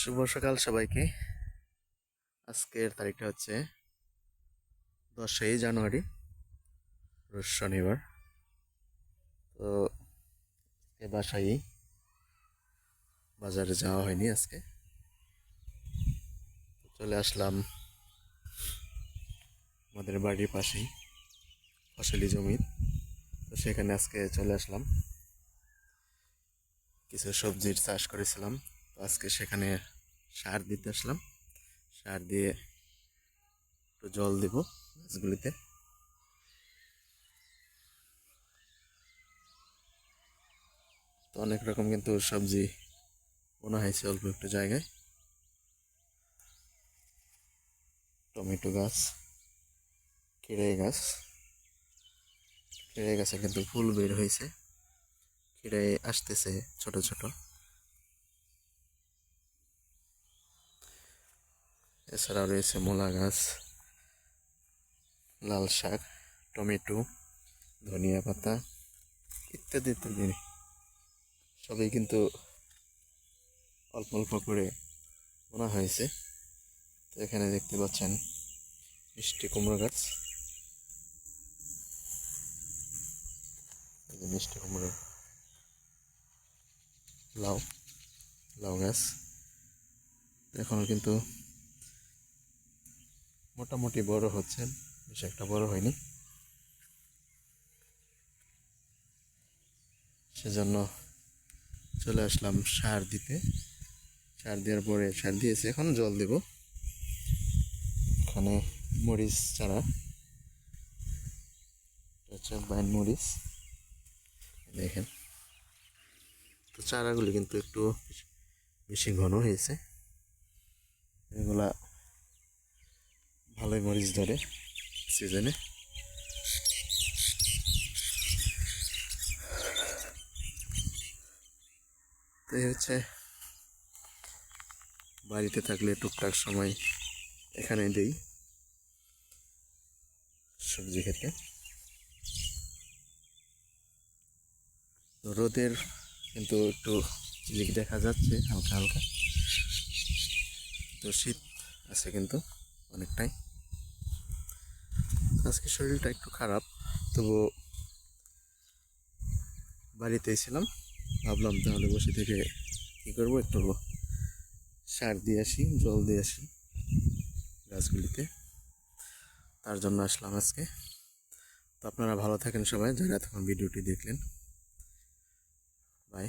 শুভ সকাল সবাইকে। আজকের তারিখটা হচ্ছে দশই জানুয়ারি, রোজ শনিবার। তো এ বাসায় বাজারে যাওয়া হয়নি আজকে। চলে আসলাম আমাদের বাড়ির পাশেই, ফসলি জমি। তো সেখানে আজকে চলে আসলাম। কিছু সবজির চাষ করেছিলাম। আজকে সেখানে সার দিতে আসলাম। সার দিয়ে একটু জল দিব গাছগুলিতে। তো অনেক রকম কিন্তু সবজি বোনা হয়েছে অল্প একটু জায়গায়। টমেটো গাছ, কেড়ে গাছ। কেড়ে গাছে কিন্তু ফুল বের হয়েছে। কেড়ে আসতেছে ছোট ছোট। এছাড়াও রয়েছে মূলা গাছ, লাল শাক, টমেটো, ধনিয়া পাতা ইত্যাদি ইত্যাদি। সবই কিন্তু অল্প অল্প করে বোনা হয়েছে। তো এখানে দেখতে পাচ্ছেন মিষ্টি কুমড়ো গাছ। মিষ্টি কুমড়ো, লাউ লাউ গাছ। এখনও কিন্তু মোটামুটি বড় হচ্ছে বেশ একটা বড় হয়নি। সেজন্য চলে আসলাম সার দিতে। সার দেওয়ার পরে, সার দিয়েছে, এখন জল দেব। এখানে মরিচ চারা। হচ্ছে বাইন মরিচ। দেখেন। তো চারাগুলি কিন্তু একটু বেশি ঘন হয়েছে। এগুলা ভালোই মরিচ ধরে সিজনে। তো এই হচ্ছে বাড়িতে থাকলে টুকটাক সময় এখানে দেই সবজি খেতে। রোদের কিন্তু একটু ঝিলিক দেখা যাচ্ছে, হালকা হালকা। তো শীত আছে কিন্তু অনেকটাই। আজকে শরীরটা একটু খারাপ, তবু বাড়িতেই ছিলাম ভাবলাম তাহলে বসে থেকে কী করব? একটু সার দিয়ে আসি, জল দিয়ে আসি গাছগুলিতে। তার জন্য আসলাম আজকে। তো আপনারা ভালো থাকেন সবাই, যারা এতক্ষণ ভিডিওটি দেখলেন। বাই